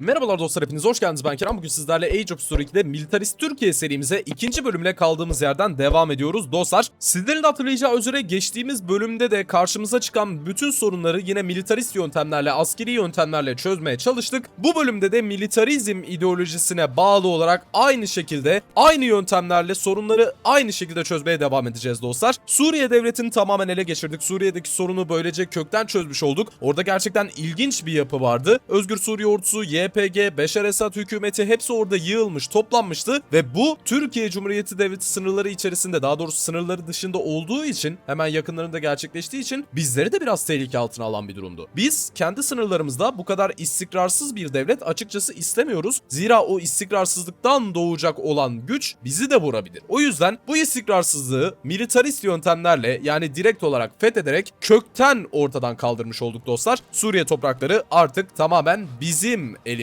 Merhabalar dostlar hepiniz hoş geldiniz ben Kerem. Bugün sizlerle Age of Story 2'de Militarist Türkiye serimize ikinci bölümle kaldığımız yerden devam ediyoruz dostlar. Sizlerin de hatırlayacağı üzere geçtiğimiz bölümde de karşımıza çıkan bütün sorunları yine militarist yöntemlerle, askeri yöntemlerle çözmeye çalıştık. Bu bölümde de militarizm ideolojisine bağlı olarak aynı şekilde, aynı yöntemlerle sorunları aynı şekilde çözmeye devam edeceğiz dostlar. Suriye devletini tamamen ele geçirdik. Suriye'deki sorunu böylece kökten çözmüş olduk. Orada gerçekten ilginç bir yapı vardı. Özgür Suriye ordusu, YPG, Beşar Esad hükümeti hepsi orada yığılmış, toplanmıştı ve bu Türkiye Cumhuriyeti Devleti sınırları içerisinde daha doğrusu sınırları dışında olduğu için hemen yakınlarında gerçekleştiği için bizleri de biraz tehlike altına alan bir durumdu. Biz kendi sınırlarımızda bu kadar istikrarsız bir devlet açıkçası istemiyoruz. Zira o istikrarsızlıktan doğacak olan güç bizi de vurabilir. O yüzden bu istikrarsızlığı militarist yöntemlerle yani direkt olarak fethederek kökten ortadan kaldırmış olduk dostlar. Suriye toprakları artık tamamen bizim elimizde.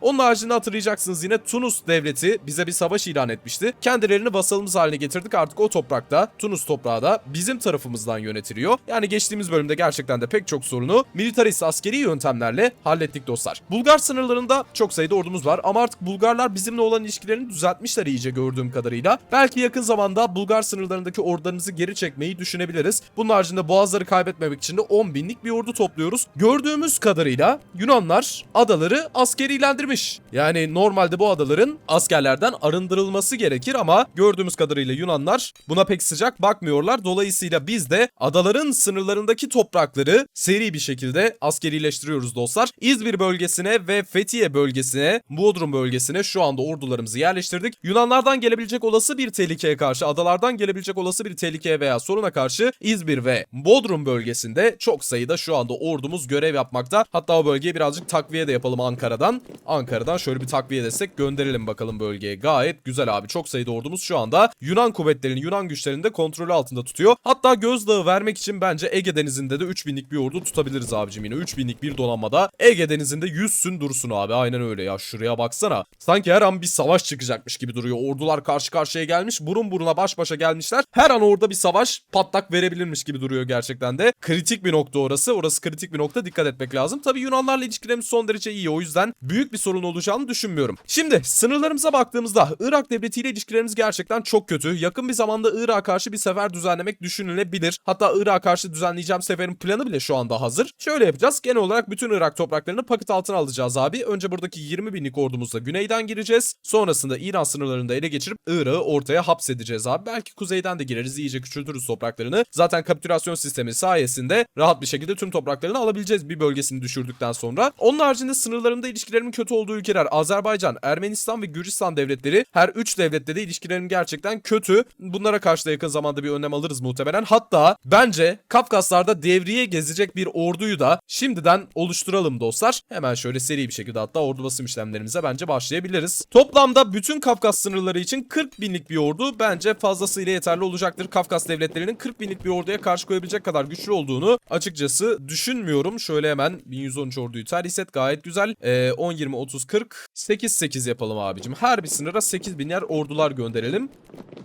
Onun haricinde hatırlayacaksınız yine Tunus devleti bize bir savaş ilan etmişti. Kendilerini vasalımız haline getirdik. Artık o toprakta, Tunus toprağı da bizim tarafımızdan yönetiliyor. Yani geçtiğimiz bölümde gerçekten de pek çok sorunu militarist askeri yöntemlerle hallettik dostlar. Bulgar sınırlarında çok sayıda ordumuz var ama artık Bulgarlar bizimle olan ilişkilerini düzeltmişler iyice gördüğüm kadarıyla. Belki yakın zamanda Bulgar sınırlarındaki ordularımızı geri çekmeyi düşünebiliriz. Bunun haricinde boğazları kaybetmemek için de 10 binlik bir ordu topluyoruz. Gördüğümüz kadarıyla Yunanlar adaları askerilendirmiş. Yani normalde bu adaların askerlerden arındırılması gerekir ama gördüğümüz kadarıyla Yunanlar buna pek sıcak bakmıyorlar. Dolayısıyla biz de adaların sınırlarındaki toprakları seri bir şekilde askerileştiriyoruz dostlar. İzmir bölgesine ve Fethiye bölgesine, Bodrum bölgesine şu anda ordularımızı yerleştirdik. Yunanlardan gelebilecek olası bir tehlikeye karşı, adalardan gelebilecek olası bir tehlikeye veya soruna karşı İzmir ve Bodrum bölgesinde çok sayıda şu anda ordumuz görev yapmakta. Hatta o bölgeye birazcık takviye de yapalım Ankara'dan. Ankara'dan şöyle bir takviye desek gönderelim bakalım bölgeye. Gayet güzel abi. Çok sayıda ordumuz şu anda Yunan kuvvetlerini, Yunan güçlerini de kontrolü altında tutuyor. Hatta gözdağı vermek için bence Ege Denizi'nde de 3000'lik bir ordu tutabiliriz abicim yine. 3000'lik bir donanmada Ege Denizi'nde yüzsün dursun abi. Aynen öyle ya. Şuraya baksana. Sanki her an bir savaş çıkacakmış gibi duruyor. Ordular karşı karşıya gelmiş. Burun buruna baş başa gelmişler. Her an orada bir savaş patlak verebilirmiş gibi duruyor gerçekten de. Kritik bir nokta orası. Orası kritik bir nokta. Dikkat etmek lazım. Tabii Yunanlarla ilişkilerimiz son derece iyi. O yüzden büyük bir sorun olacağını düşünmüyorum. Şimdi sınırlarımıza baktığımızda Irak devletiyle ilişkilerimiz gerçekten çok kötü. Yakın bir zamanda Irak'a karşı bir sefer düzenlemek düşünülebilir. Hatta Irak'a karşı düzenleyeceğim seferin planı bile şu anda hazır. Şöyle yapacağız. Genel olarak bütün Irak topraklarını paket altına alacağız abi. Önce buradaki 20 binlik ordumuzla güneyden gireceğiz. Sonrasında İran sınırlarında ele geçirip Irak'ı ortaya hapsedeceğiz abi. Belki kuzeyden de gireriz. iyice küçültürüz topraklarını. Zaten kapitülasyon sistemi sayesinde rahat bir şekilde tüm topraklarını alabileceğiz bir bölgesini düşürdükten sonra. Onun haricinde sınırlarında ilişkilerimin kötü olduğu ülkeler Azerbaycan, Ermenistan ve Gürcistan devletleri. Her 3 devlette de ilişkilerim gerçekten kötü. Bunlara karşı da yakın zamanda bir önlem alırız muhtemelen. Hatta bence Kafkaslar'da devriye gezecek bir orduyu da şimdiden oluşturalım dostlar. Hemen şöyle seri bir şekilde hatta ordu basım işlemlerimize bence başlayabiliriz. Toplamda bütün Kafkas sınırları için 40 binlik bir ordu bence fazlasıyla yeterli olacaktır. Kafkas devletlerinin 40 binlik bir orduya karşı koyabilecek kadar güçlü olduğunu açıkçası düşünmüyorum. Şöyle hemen 1113 orduyu terhiset gayet güzel. Ee, 10, 20, 30, 40, 8, 8 yapalım abicim. Her bir sınıra 8 biner ordular gönderelim.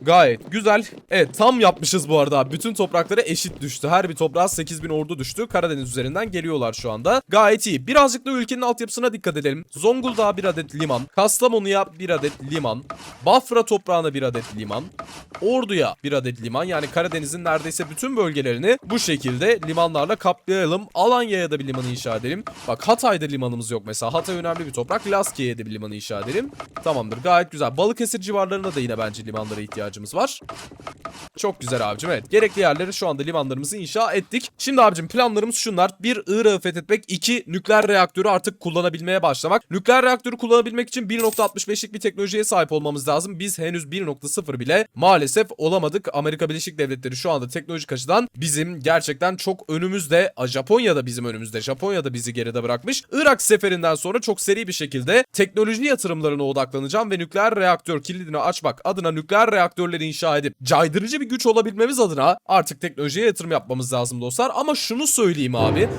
Gayet güzel. Evet tam yapmışız bu arada. Bütün topraklara eşit düştü. Her bir toprağa 8000 ordu düştü. Karadeniz üzerinden geliyorlar şu anda. Gayet iyi. Birazcık da ülkenin altyapısına dikkat edelim. Zonguldak'a bir adet liman. Kastamonu'ya bir adet liman. Bafra toprağına bir adet liman. Ordu'ya bir adet liman. Yani Karadeniz'in neredeyse bütün bölgelerini bu şekilde limanlarla kaplayalım. Alanya'ya da bir liman inşa edelim. Bak Hatay'da limanımız yok mesela. Hatay önemli bir toprak. Laskiye'ye de bir liman inşa edelim. Tamamdır gayet güzel. Balıkesir civarlarında da yine bence limanlara ihtiyacımız var. Çok güzel abicim evet. Gerekli yerleri şu anda limanlarımızı inşa ettik. Şimdi abicim planlarımız şunlar. Bir Irak'ı fethetmek. iki nükleer reaktörü artık kullanabilmeye başlamak. Nükleer reaktörü kullanabilmek için 1.65'lik bir teknolojiye sahip olmamız lazım. Biz henüz 1.0 bile maalesef olamadık. Amerika Birleşik Devletleri şu anda teknolojik açıdan bizim gerçekten çok önümüzde. Japonya da bizim önümüzde. Japonya da bizi geride bırakmış. Irak seferinden sonra çok seri bir şekilde teknoloji yatırımlarına odaklanacağım ve nükleer reaktör kilidini açmak adına nükleer reaktörleri inşa edip caydırıcı bir güç olabilmemiz adına artık teknolojiye yatırım yapmamız lazım dostlar. Ama şunu söyleyeyim abi.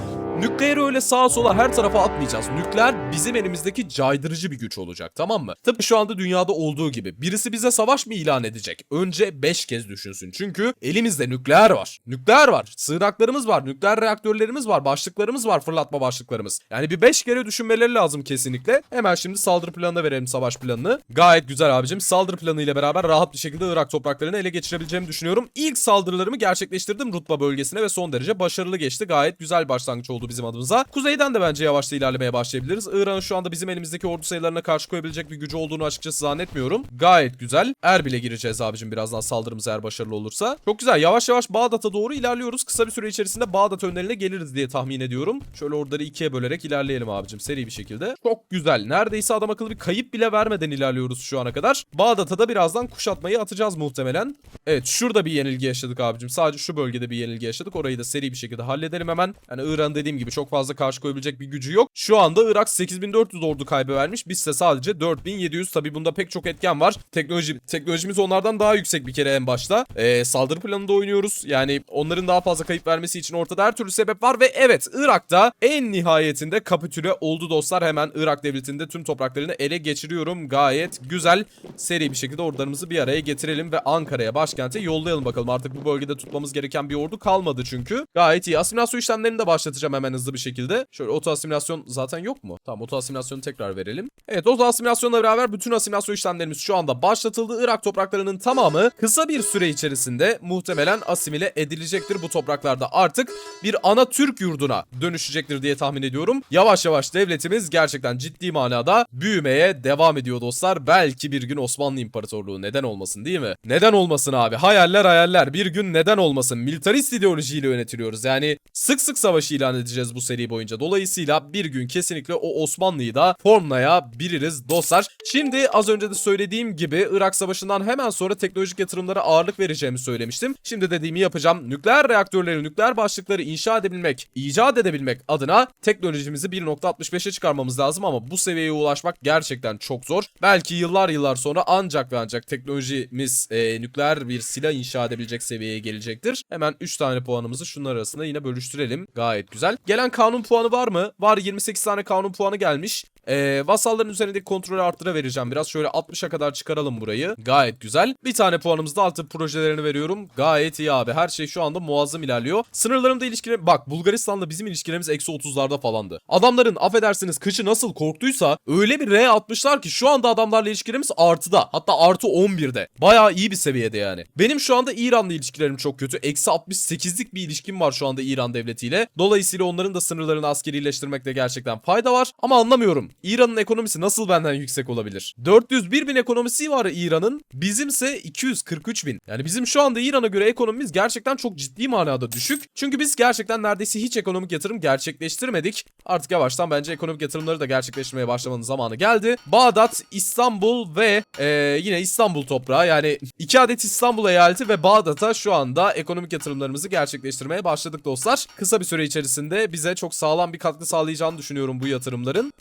Nükleeri öyle sağa sola her tarafa atmayacağız. Nükleer bizim elimizdeki caydırıcı bir güç olacak tamam mı? Tıpkı şu anda dünyada olduğu gibi. Birisi bize savaş mı ilan edecek? Önce 5 kez düşünsün. Çünkü elimizde nükleer var. Nükleer var. Sığınaklarımız var. Nükleer reaktörlerimiz var. Başlıklarımız var. Fırlatma başlıklarımız. Yani bir 5 kere düşünmeleri lazım kesinlikle. Hemen şimdi saldırı planına verelim savaş planını. Gayet güzel abicim. Saldırı planı ile beraber rahat bir şekilde Irak topraklarını ele geçirebileceğimi düşünüyorum. İlk saldırılarımı gerçekleştirdim Rutba bölgesine ve son derece başarılı geçti. Gayet güzel başlangıç oldu bizim adımıza. Kuzeyden de bence yavaşça ilerlemeye başlayabiliriz. İran'ın şu anda bizim elimizdeki ordu sayılarına karşı koyabilecek bir gücü olduğunu açıkçası zannetmiyorum. Gayet güzel. Erbil'e gireceğiz abicim birazdan saldırımız eğer başarılı olursa. Çok güzel. Yavaş yavaş Bağdat'a doğru ilerliyoruz. Kısa bir süre içerisinde Bağdat öneline geliriz diye tahmin ediyorum. Şöyle orduları ikiye bölerek ilerleyelim abicim seri bir şekilde. Çok güzel. Neredeyse adam akıllı bir kayıp bile vermeden ilerliyoruz şu ana kadar. Bağdat'a da birazdan kuşatmayı atacağız muhtemelen. Evet şurada bir yenilgi yaşadık abicim. Sadece şu bölgede bir yenilgi yaşadık. Orayı da seri bir şekilde halledelim hemen. Yani İran dediğim gibi çok fazla karşı koyabilecek bir gücü yok. Şu anda Irak 8400 ordu kaybı vermiş. Biz ise sadece 4700. Tabi bunda pek çok etken var. Teknoloji teknolojimiz onlardan daha yüksek bir kere en başta. Ee, saldırı planında oynuyoruz. Yani onların daha fazla kayıp vermesi için ortada her türlü sebep var ve evet Irak'ta en nihayetinde kapitüle oldu dostlar. Hemen Irak devletinde tüm topraklarını ele geçiriyorum. Gayet güzel. Seri bir şekilde ordularımızı bir araya getirelim ve Ankara'ya başkente yollayalım bakalım. Artık bu bölgede tutmamız gereken bir ordu kalmadı çünkü. Gayet iyi. Asimilasyon işlemlerini de başlatacağım hemen hızlı bir şekilde. Şöyle oto asimilasyon zaten yok mu? Tamam oto asimilasyonu tekrar verelim. Evet oto asimilasyonla beraber bütün asimilasyon işlemlerimiz şu anda başlatıldı. Irak topraklarının tamamı kısa bir süre içerisinde muhtemelen asimile edilecektir. Bu topraklarda artık bir ana Türk yurduna dönüşecektir diye tahmin ediyorum. Yavaş yavaş devletimiz gerçekten ciddi manada büyümeye devam ediyor dostlar. Belki bir gün Osmanlı İmparatorluğu neden olmasın değil mi? Neden olmasın abi? Hayaller hayaller. Bir gün neden olmasın? Militarist ideolojiyle yönetiliyoruz. Yani sık sık savaş ilan edeceğiz bu seri boyunca. Dolayısıyla bir gün kesinlikle o Osmanlı'yı da formlayabiliriz dostlar. Şimdi az önce de söylediğim gibi Irak Savaşı'ndan hemen sonra teknolojik yatırımlara ağırlık vereceğimi söylemiştim. Şimdi dediğimi yapacağım. Nükleer reaktörleri, nükleer başlıkları inşa edebilmek, icat edebilmek adına teknolojimizi 1.65'e çıkarmamız lazım ama bu seviyeye ulaşmak gerçekten çok zor. Belki yıllar yıllar sonra ancak ve ancak teknolojimiz e, nükleer bir silah inşa edebilecek seviyeye gelecektir. Hemen 3 tane puanımızı şunlar arasında yine bölüştürelim. Gayet güzel. Gelen kanun puanı var mı? Var 28 tane kanun puanı gelmiş. Ee, vasalların üzerindeki kontrolü arttıra vereceğim biraz. Şöyle 60'a kadar çıkaralım burayı. Gayet güzel. Bir tane puanımız da altı projelerini veriyorum. Gayet iyi abi. Her şey şu anda muazzam ilerliyor. Sınırlarımda ilişkiler... Bak Bulgaristan'la bizim ilişkilerimiz eksi 30'larda falandı. Adamların affedersiniz kışı nasıl korktuysa öyle bir R atmışlar ki şu anda adamlarla ilişkilerimiz artıda. Hatta artı 11'de. Bayağı iyi bir seviyede yani. Benim şu anda İran'la ilişkilerim çok kötü. Eksi 68'lik bir ilişkim var şu anda İran devletiyle. Dolayısıyla onların da sınırlarını askerileştirmekte gerçekten fayda var. Ama anlamıyorum. İran'ın ekonomisi nasıl benden yüksek olabilir? 401 bin ekonomisi var İran'ın. Bizimse 243 bin. Yani bizim şu anda İran'a göre ekonomimiz gerçekten çok ciddi manada düşük. Çünkü biz gerçekten neredeyse hiç ekonomik yatırım gerçekleştirmedik. Artık yavaştan bence ekonomik yatırımları da gerçekleştirmeye başlamanın zamanı geldi. Bağdat, İstanbul ve e, yine İstanbul toprağı yani iki adet İstanbul eyaleti ve Bağdat'a şu anda ekonomik yatırımlarımızı gerçekleştirmeye başladık dostlar. Kısa bir süre içerisinde bize çok sağlam bir katkı sağlayacağını düşünüyorum bu yatırımların.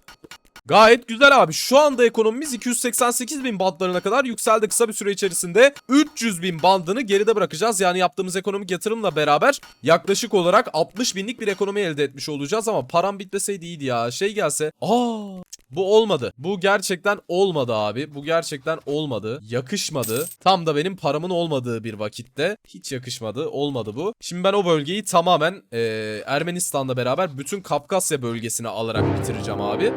Gayet güzel abi. Şu anda ekonomimiz 288 bin bandlarına kadar yükseldi. Kısa bir süre içerisinde 300 bin bandını geride bırakacağız. Yani yaptığımız ekonomik yatırımla beraber yaklaşık olarak 60 binlik bir ekonomi elde etmiş olacağız. Ama param bitmeseydi iyiydi ya. Şey gelse. Aa bu olmadı. Bu gerçekten olmadı abi. Bu gerçekten olmadı. Yakışmadı. Tam da benim paramın olmadığı bir vakitte. Hiç yakışmadı. Olmadı bu. Şimdi ben o bölgeyi tamamen eee, Ermenistan'la beraber bütün Kafkasya bölgesine alarak bitireceğim abi.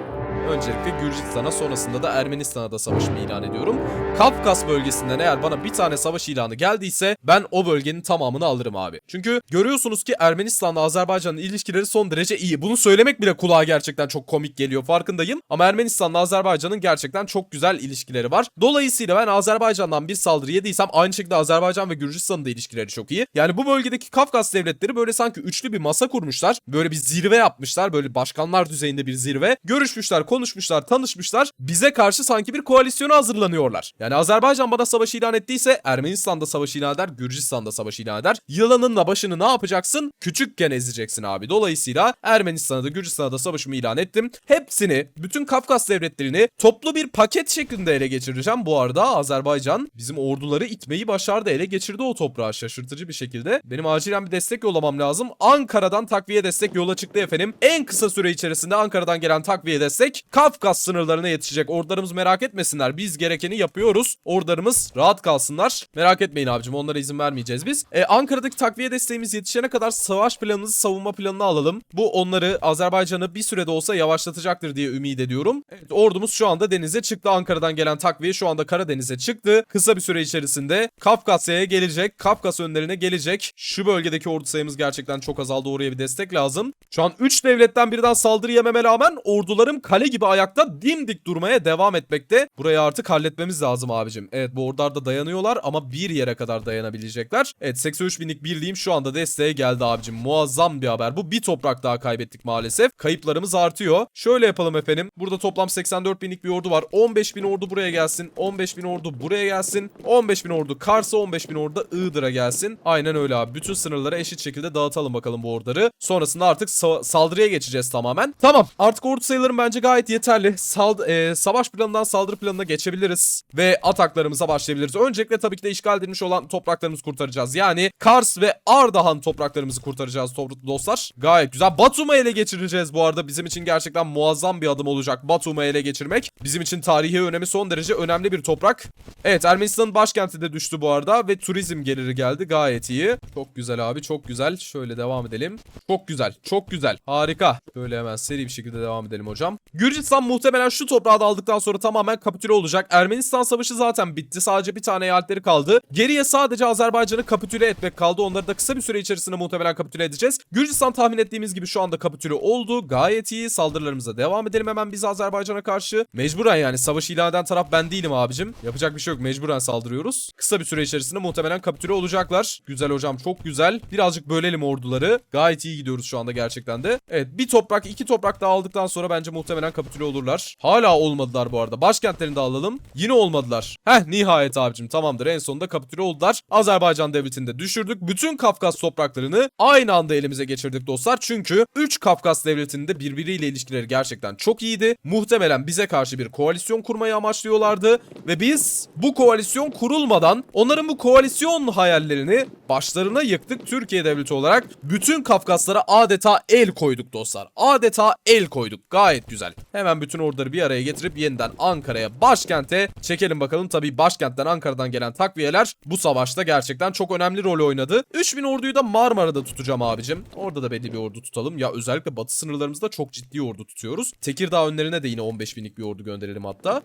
Öncelikle Gürcistan'a sonrasında da Ermenistan'a da savaşımı ilan ediyorum. Kafkas bölgesinden eğer bana bir tane savaş ilanı geldiyse ben o bölgenin tamamını alırım abi. Çünkü görüyorsunuz ki Ermenistan'la Azerbaycan'ın ilişkileri son derece iyi. Bunu söylemek bile kulağa gerçekten çok komik geliyor farkındayım. Ama Ermenistan'la Azerbaycan'ın gerçekten çok güzel ilişkileri var. Dolayısıyla ben Azerbaycan'dan bir saldırı yediysem aynı şekilde Azerbaycan ve Gürcistan'ın da ilişkileri çok iyi. Yani bu bölgedeki Kafkas devletleri böyle sanki üçlü bir masa kurmuşlar. Böyle bir zirve yapmışlar. Böyle başkanlar düzeyinde bir zirve. Görüşmüşler, konuşmuşlar, tanışmışlar. Bize karşı sanki bir koalisyona hazırlanıyorlar. Yani Azerbaycan bana savaş ilan ettiyse Ermenistan'da savaş ilan eder, Gürcistan'da savaş ilan eder. Yılanınla başını ne yapacaksın? Küçükken ezeceksin abi. Dolayısıyla Ermenistan'a da Gürcistan'a da savaşımı ilan ettim. Hepsini, bütün Kafkas devletlerini toplu bir paket şeklinde ele geçireceğim. Bu arada Azerbaycan bizim orduları itmeyi başardı. Ele geçirdi o toprağı şaşırtıcı bir şekilde. Benim acilen bir destek yollamam lazım. Ankara'dan takviye destek yola çıktı efendim. En kısa süre içerisinde Ankara'dan gelen takviye destek Kafkas sınırlarına yetişecek. Ordularımız merak etmesinler. Biz gerekeni yapıyoruz. Ordularımız rahat kalsınlar. Merak etmeyin abicim onlara izin vermeyeceğiz biz. Ee, Ankara'daki takviye desteğimiz yetişene kadar savaş planımızı, savunma planını alalım. Bu onları Azerbaycan'ı bir sürede olsa yavaşlatacaktır diye ümit ediyorum. Evet, ordumuz şu anda denize çıktı. Ankara'dan gelen takviye şu anda Karadeniz'e çıktı. Kısa bir süre içerisinde Kafkasya'ya gelecek. Kafkas önlerine gelecek. Şu bölgedeki ordu sayımız gerçekten çok azaldı. Oraya bir destek lazım. Şu an 3 devletten birden saldırı yememe rağmen ordularım kale gibi ayakta dimdik durmaya devam etmekte. Burayı artık halletmemiz lazım abicim. Evet bu ordular da dayanıyorlar ama bir yere kadar dayanabilecekler. Evet 83 binlik birliğim şu anda desteğe geldi abicim. Muazzam bir haber. Bu bir toprak daha kaybettik maalesef. Kayıplarımız artıyor. Şöyle yapalım efendim. Burada toplam 84 binlik bir ordu var. 15 bin ordu buraya gelsin. 15 bin ordu buraya gelsin. 15 bin ordu Kars'a 15 bin ordu Iğdır'a gelsin. Aynen öyle abi. Bütün sınırlara eşit şekilde dağıtalım bakalım bu orduları. Sonrasında artık sa- saldırıya geçeceğiz tamamen. Tamam. Artık ordu sayılarım bence gayet yeterli. Sald e, savaş planından saldırı planına geçebiliriz. Ve ataklarımıza başlayabiliriz. Öncelikle tabii ki de işgal edilmiş olan topraklarımızı kurtaracağız. Yani Kars ve Ardahan topraklarımızı kurtaracağız dostlar. Gayet güzel. Batum'u ele geçireceğiz bu arada. Bizim için gerçekten muazzam bir adım olacak. Batum'u ele geçirmek. Bizim için tarihi önemi son derece önemli bir toprak. Evet Ermenistan'ın başkenti de düştü bu arada ve turizm geliri geldi. Gayet iyi. Çok güzel abi çok güzel. Şöyle devam edelim. Çok güzel. Çok güzel. Harika. Böyle hemen seri bir şekilde devam edelim hocam. Gürcistan muhtemelen şu toprağı da aldıktan sonra tamamen kapitüle olacak. Ermenistan savaşı zaten bitti. Sadece bir tane eyaletleri kaldı. Geriye sadece Azerbaycan'ı kapitüle etmek kaldı. Onları da kısa bir süre içerisinde muhtemelen kapitüle edeceğiz. Gürcistan tahmin ettiğimiz gibi şu anda kapitüle oldu. Gayet iyi. Saldırılarımıza devam edelim hemen biz Azerbaycan'a karşı. Mecburen yani savaşı ilan eden taraf ben değilim abicim. Yapacak bir şey yok. Mecburen saldırıyoruz. Kısa bir süre içerisinde muhtemelen kapitüle olacaklar. Güzel hocam çok güzel. Birazcık bölelim orduları. Gayet iyi gidiyoruz şu anda gerçekten de. Evet bir toprak iki toprak daha aldıktan sonra bence muhtemelen kapitüle olurlar. Hala olmadılar bu arada. Başkentlerini de alalım. Yine olmadılar. Heh nihayet abicim tamamdır. En sonunda kapitüle oldular. Azerbaycan devletini de düşürdük. Bütün Kafkas topraklarını aynı anda elimize geçirdik dostlar. Çünkü 3 Kafkas devletinin de birbiriyle ilişkileri gerçekten çok iyiydi. Muhtemelen bize karşı bir koalisyon kurmayı amaçlıyorlardı. Ve biz bu koalisyon kurulmadan onların bu koalisyon hayallerini başlarına yıktık Türkiye devleti olarak. Bütün Kafkaslara adeta el koyduk dostlar. Adeta el koyduk. Gayet güzel. Hemen bütün orduları bir araya getirip yeniden Ankara'ya başkente çekelim bakalım. Tabii başkentten Ankara'dan gelen takviyeler bu savaşta gerçekten çok önemli rol oynadı. 3000 orduyu da Marmara'da tutacağım abicim. Orada da belli bir ordu tutalım. Ya özellikle batı sınırlarımızda çok ciddi ordu tutuyoruz. Tekirdağ önlerine de yine 15 binlik bir ordu gönderelim hatta.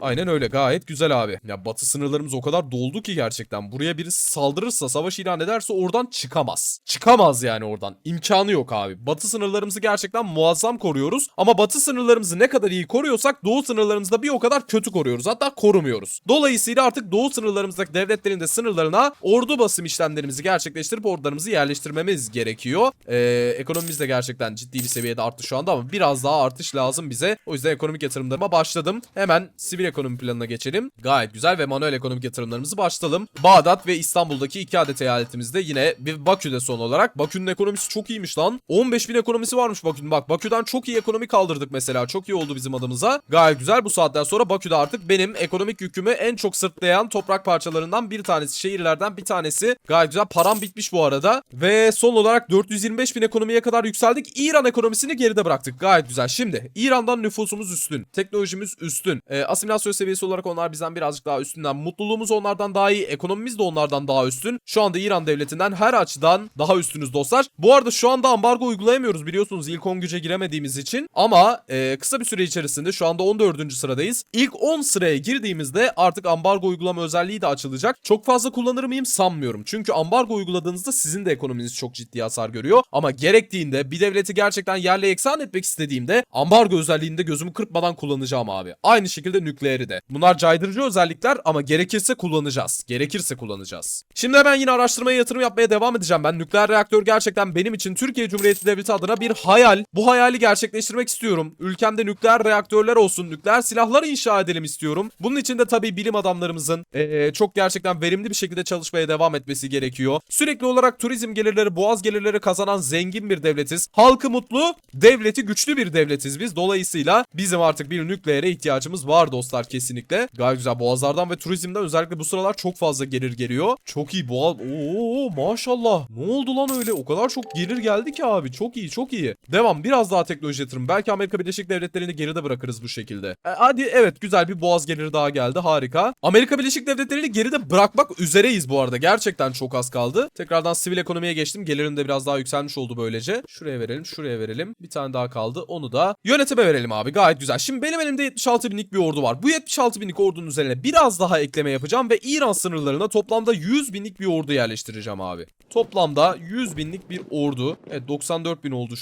Aynen öyle gayet güzel abi. Ya batı sınırlarımız o kadar doldu ki gerçekten. Buraya biri saldırırsa, savaş ilan ederse oradan çıkamaz. Çıkamaz yani oradan. İmkanı yok abi. Batı sınırlarımızı gerçekten muazzam koruyoruz. Ama batı sınırlarımızı ne kadar iyi koruyorsak doğu sınırlarımızda bir o kadar kötü koruyoruz. Hatta korumuyoruz. Dolayısıyla artık doğu sınırlarımızdaki devletlerin de sınırlarına ordu basım işlemlerimizi gerçekleştirip ordularımızı yerleştirmemiz gerekiyor. Ee, ekonomimiz de gerçekten ciddi bir seviyede arttı şu anda ama biraz daha artış lazım bize. O yüzden ekonomik yatırımlarıma başladım. Hemen sivil ekonomi planına geçelim. Gayet güzel ve manuel ekonomik yatırımlarımızı başlayalım. Bağdat ve İstanbul'daki iki adet eyaletimizde yine bir Bakü'de son olarak. Bakü'nün ekonomisi çok iyiymiş lan. 15 bin ekonomisi varmış Bakü'nün. Bak Bakü'den çok iyi ekonomi kaldırdık mesela. Çok iyi oldu bizim adımıza. Gayet güzel. Bu saatten sonra Bakü'de artık benim ekonomik yükümü en çok sırtlayan toprak parçalarından bir tanesi. Şehirlerden bir tanesi. Gayet güzel. Param bitmiş bu arada. Ve son olarak 425 bin ekonomiye kadar yükseldik. İran ekonomisini geride bıraktık. Gayet güzel. Şimdi İran'dan nüfusumuz üstün. Teknolojimiz üstün. E, asimilasyon seviyesi olarak onlar bizden birazcık daha üstünden. Mutluluğumuz onlardan daha iyi. Ekonomimiz de onlardan daha üstün. Şu anda İran devletinden her açıdan daha üstünüz dostlar. Bu arada şu anda ambargo uygulayamıyoruz biliyorsunuz ilk 10 güce giremediğimiz için. Ama kısa bir süre içerisinde şu anda 14. sıradayız. İlk 10 sıraya girdiğimizde artık ambargo uygulama özelliği de açılacak. Çok fazla kullanır mıyım sanmıyorum. Çünkü ambargo uyguladığınızda sizin de ekonominiz çok ciddi hasar görüyor. Ama gerektiğinde bir devleti gerçekten yerle eksan etmek istediğimde ambargo özelliğinde gözümü kırpmadan kullanacağım abi. Aynı şekilde nükleeri de. Bunlar caydırıcı özellikler ama gerekirse kullanacağız. Gerekirse kullanacağız. Şimdi hemen yine araştırmaya yatırım yapmaya devam edeceğim ben. Nükleer reaktör gerçekten benim için Türkiye Cumhuriyeti Devleti adına bir hayal. Bu hayali gerçekleştirmek istiyorum. Ülkemde nükleer reaktörler olsun, nükleer silahlar inşa edelim istiyorum. Bunun için de tabii bilim adamlarımızın eee, çok gerçekten verimli bir şekilde çalışmaya devam etmesi gerekiyor. Sürekli olarak turizm gelirleri, boğaz gelirleri kazanan zengin bir devletiz. Halkı mutlu, devleti güçlü bir devletiz biz. Dolayısıyla bizim artık bir nükleere ihtiyacımız var dostlar kesinlikle. Gayet güzel boğazlardan ve turizmden özellikle bu sıralar çok fazla gelir geliyor. Çok iyi boğaz. Oo maşallah. Ne oldu lan öyle? O kadar çok gelir geldi ki abi. Çok iyi çok iyi. Devam. Biraz daha teknoloji yatırım. Belki Amerika Birleşik Devletleri'ni geride bırakırız bu şekilde. E, hadi evet güzel bir boğaz geliri daha geldi. Harika. Amerika Birleşik Devletleri'ni geride bırakmak üzereyiz bu arada. Gerçekten çok az kaldı. Tekrardan sivil ekonomiye geçtim. Gelirim de biraz daha yükselmiş oldu böylece. Şuraya verelim, şuraya verelim. Bir tane daha kaldı. Onu da yönetime verelim abi. Gayet güzel. Şimdi benim elimde 76 binlik bir ordu var. Bu 76 binlik ordunun üzerine biraz daha ekleme yapacağım ve İran sınırlarına toplamda 100 binlik bir ordu yerleştireceğim abi. Toplamda 100 binlik bir ordu. Evet 94 bin oldu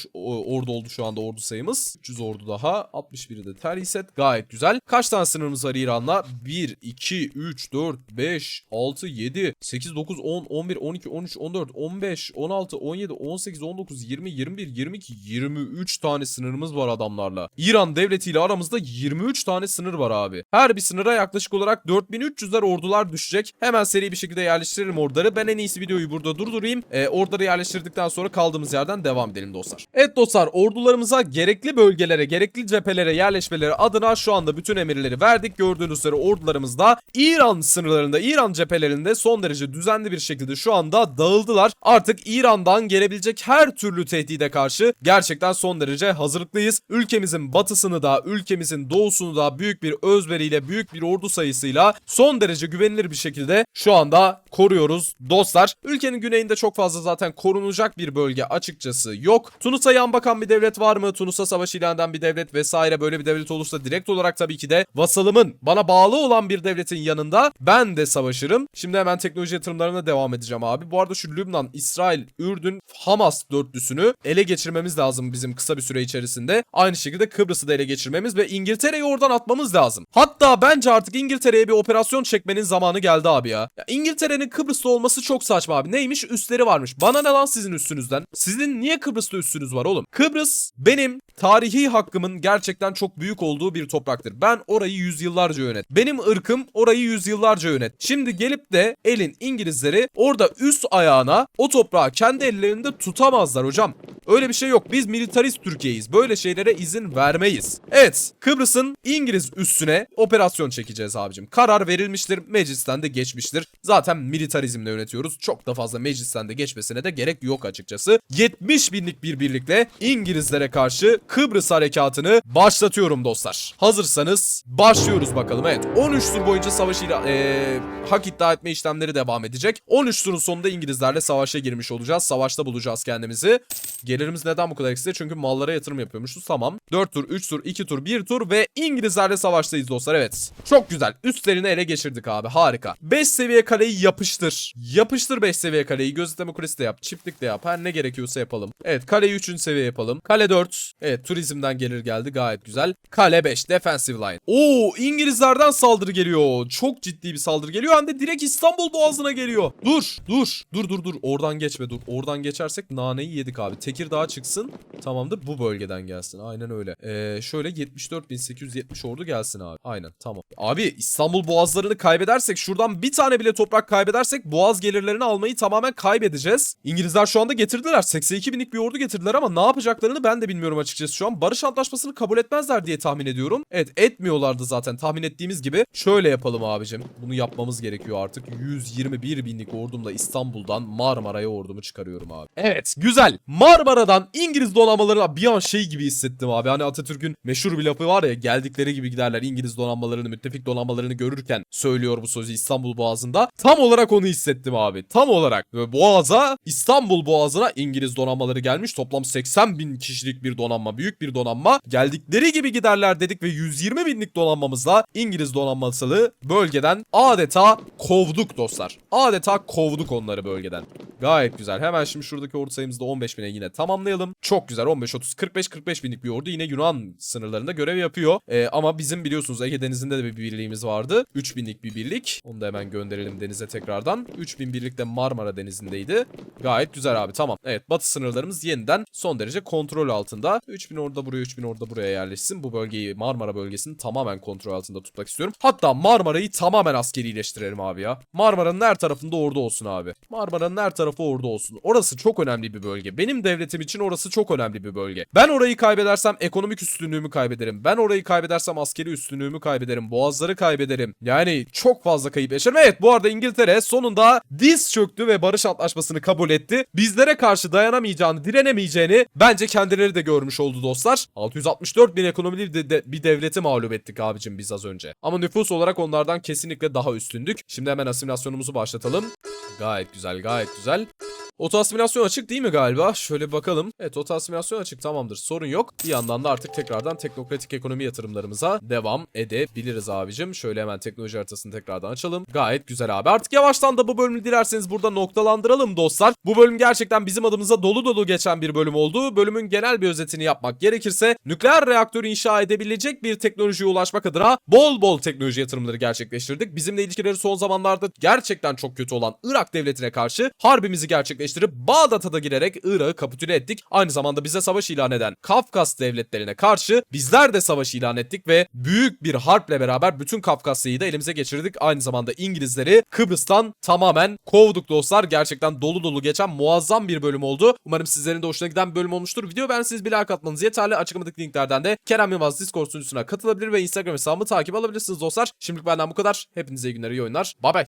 ordu oldu şu anda ordu sayımız. 300 ordu daha. 61'i de terhis set. Gayet güzel. Kaç tane sınırımız var İran'la? 1, 2, 3, 4, 5, 6, 7, 8, 9, 10, 11, 12, 13, 14, 15, 16, 17, 18, 19, 20, 21, 22, 23 tane sınırımız var adamlarla. İran devletiyle aramızda 23 tane sınır var abi. Her bir sınıra yaklaşık olarak 4300'ler ordular düşecek. Hemen seri bir şekilde yerleştirelim orduları. Ben en iyisi videoyu burada durdurayım. Ee, orduları yerleştirdikten sonra kaldığımız yerden devam edelim dostlar. Evet dostlar ordularımıza gerekli bölgelere, gerekli cephelere yerleşmeleri adına şu anda bütün emirleri verdik. Gördüğünüz üzere ordularımız da İran sınırlarında, İran cephelerinde son derece düzenli bir şekilde şu anda dağıldılar. Artık İran'dan gelebilecek her türlü tehdide karşı gerçekten son derece hazırlıklıyız. Ülkemizin batısını da, ülkemizin doğusunu da büyük bir özveriyle, büyük bir ordu sayısıyla son derece güvenilir bir şekilde şu anda koruyoruz dostlar. Ülkenin güneyinde çok fazla zaten korunacak bir bölge açıkçası yok. Tunus'a yan bakan bir devlet var mı? Tunus'a savaş ilan eden bir devlet vesaire böyle bir devlet olursa direkt olarak tabii ki de vasalımın bana bağlı olan bir devletin yanında ben de savaşırım. Şimdi hemen teknoloji yatırımlarına devam edeceğim abi. Bu arada şu Lübnan, İsrail, Ürdün, Hamas dörtlüsünü ele geçirmemiz lazım bizim kısa bir süre içerisinde. Aynı şekilde Kıbrıs'ı da ele geçirmemiz ve İngiltere'yi oradan atmamız lazım. Hatta bence artık İngiltere'ye bir operasyon çekmenin zamanı geldi abi ya. ya İngiltere'nin Kıbrıs'ta olması çok saçma abi. Neymiş? Üstleri varmış. Bana ne lan sizin üstünüzden? Sizin niye Kıbrıs'ta üstünüz var oğlum? Kıbrıs benim tarihi hakkımın gerçekten çok büyük olduğu bir topraktır. Ben orayı yüzyıllarca yönet. Benim ırkım orayı yüzyıllarca yönet. Şimdi gelip de elin İngilizleri orada üst ayağına o toprağı kendi ellerinde tutamazlar hocam. Öyle bir şey yok. Biz militarist Türkiye'yiz. Böyle şeylere izin vermeyiz. Evet, Kıbrıs'ın İngiliz üstüne operasyon çekeceğiz abicim. Karar verilmiştir, meclisten de geçmiştir. Zaten militarizmle yönetiyoruz. Çok da fazla meclisten de geçmesine de gerek yok açıkçası. 70 binlik bir birlikle İngilizlere karşı Kıbrıs harekatını başlatıyorum dostlar. Hazırsanız başlıyoruz bakalım. Evet, 13 tur boyunca savaşıyla eee hak iddia etme işlemleri devam edecek. 13 turun sonunda İngilizlerle savaşa girmiş olacağız. Savaşta bulacağız kendimizi. Gelirimiz neden bu kadar eksik? Çünkü mallara yatırım yapıyormuşuz. Tamam. 4 tur, 3 tur, 2 tur, 1 tur ve İngilizlerle savaştayız dostlar. Evet. Çok güzel. Üstlerini ele geçirdik abi. Harika. 5 seviye kaleyi yapıştır. Yapıştır 5 seviye kaleyi. Gözetleme kulesi de yap. Çiftlik de yap. Her ne gerekiyorsa yapalım. Evet. Kaleyi 3. seviye yapalım. Kale 4. Evet. Turizmden gelir geldi. Gayet güzel. Kale 5. Defensive line. Oo İngilizlerden saldırı geliyor. Çok ciddi bir saldırı geliyor. Hem de direkt İstanbul boğazına geliyor. Dur. Dur. Dur dur dur. Oradan geçme dur. Oradan geçersek naneyi yedik abi. Tekirdağ çıksın. Tamamdır. Bu bölgeden gelsin. Aynen öyle. Ee, şöyle 74.870 ordu gelsin abi. Aynen tamam. Abi İstanbul boğazlarını kaybedersek şuradan bir tane bile toprak kaybedersek boğaz gelirlerini almayı tamamen kaybedeceğiz. İngilizler şu anda getirdiler. 82 binlik bir ordu getirdiler ama ne yapacaklarını ben de bilmiyorum açıkçası şu an. Barış antlaşmasını kabul etmezler diye tahmin ediyorum. Evet etmiyorlardı zaten tahmin ettiğimiz gibi. Şöyle yapalım abicim. Bunu yapmamız gerekiyor artık. 121 binlik ordumla İstanbul'dan Marmara'ya ordumu çıkarıyorum abi. Evet güzel. Marmara'dan İngiliz donanmalarına bir an şey gibi hissettim abi. Hani Atatürk'ün meşhur bir lafı var ya geldikleri gibi giderler. İngiliz donanmalarını, müttefik donanmalarını görürken söylüyor bu sözü İstanbul Boğazı'nda. Tam olarak onu hissettim abi. Tam olarak. Ve Boğaz'a, İstanbul Boğazı'na İngiliz donanmaları gelmiş. Toplam 80 bin kişilik bir donanma. Büyük bir donanma. Geldikleri gibi giderler dedik ve 120 binlik donanmamızla İngiliz donanmasını bölgeden adeta kovduk dostlar. Adeta kovduk onları bölgeden. Gayet güzel. Hemen şimdi şuradaki ordu sayımızı da 15 bine yine tamamlayalım. Çok güzel 15-30-45-45 binlik bir ordu yine Yunan sınırlarında görev yapıyor. Ee, ama bizim biliyorsunuz Ege Denizi'nde de bir birliğimiz vardı. 3000'lik bir birlik. Onu da hemen gönderelim denize tekrardan. 3000 birlik de Marmara Denizi'ndeydi. Gayet güzel abi tamam. Evet batı sınırlarımız yeniden son derece kontrol altında. 3000 orada buraya 3000 orada buraya yerleşsin. Bu bölgeyi Marmara bölgesini tamamen kontrol altında tutmak istiyorum. Hatta Marmara'yı tamamen askerileştirelim abi ya. Marmara'nın her tarafında ordu olsun abi. Marmara'nın her tarafı ordu olsun. Orası çok önemli bir bölge. Benim devletim için orası çok önemli bir bölge. Ben orayı kaybedersem ekonomik üstünlüğümü kaybederim. Ben orayı kaybedersem askeri üstünlüğümü kaybederim. Boğazları kaybederim. Yani çok fazla kayıp yaşarım. Evet bu arada İngiltere sonunda diz çöktü ve barış antlaşmasını kabul etti. Bizlere karşı dayanamayacağını, direnemeyeceğini bence kendileri de görmüş oldu dostlar. 664 bin ekonomili de- de- bir devleti mağlup ettik abicim biz az önce. Ama nüfus olarak onlardan kesinlikle daha üstündük. Şimdi hemen asimilasyonumuzu başlatalım. Gayet güzel, gayet güzel. Oto asimilasyon açık değil mi galiba? Şöyle bakalım. Evet oto asimilasyon açık tamamdır sorun yok. Bir yandan da artık tekrardan teknokratik ekonomi yatırımlarımıza devam edebiliriz abicim. Şöyle hemen teknoloji haritasını tekrardan açalım. Gayet güzel abi. Artık yavaştan da bu bölümü dilerseniz burada noktalandıralım dostlar. Bu bölüm gerçekten bizim adımıza dolu dolu geçen bir bölüm oldu. Bölümün genel bir özetini yapmak gerekirse nükleer reaktör inşa edebilecek bir teknolojiye ulaşmak adına bol bol teknoloji yatırımları gerçekleştirdik. Bizimle ilişkileri son zamanlarda gerçekten çok kötü olan Irak devletine karşı harbimizi gerçekleştirip Bağdat'a da girerek Irak'ı kapitüle ettik. Aynı zamanda bize savaş ilan eden Kafkas devletlerine karşı bizler de savaş ilan ettik ve büyük bir harple beraber bütün Kafkasya'yı da elimize geçirdik. Aynı zamanda İngilizleri Kıbrıs'tan tamamen kovduk dostlar. Gerçekten dolu dolu geçen muazzam bir bölüm oldu. Umarım sizlerin de hoşuna giden bir bölüm olmuştur. Video beğendiyseniz bir like atmanız yeterli. Açıklamadaki linklerden de Kerem Yılmaz Discord sunucusuna katılabilir ve Instagram hesabımı takip alabilirsiniz dostlar. Şimdilik benden bu kadar. Hepinize iyi günler, iyi oyunlar. Bay bay.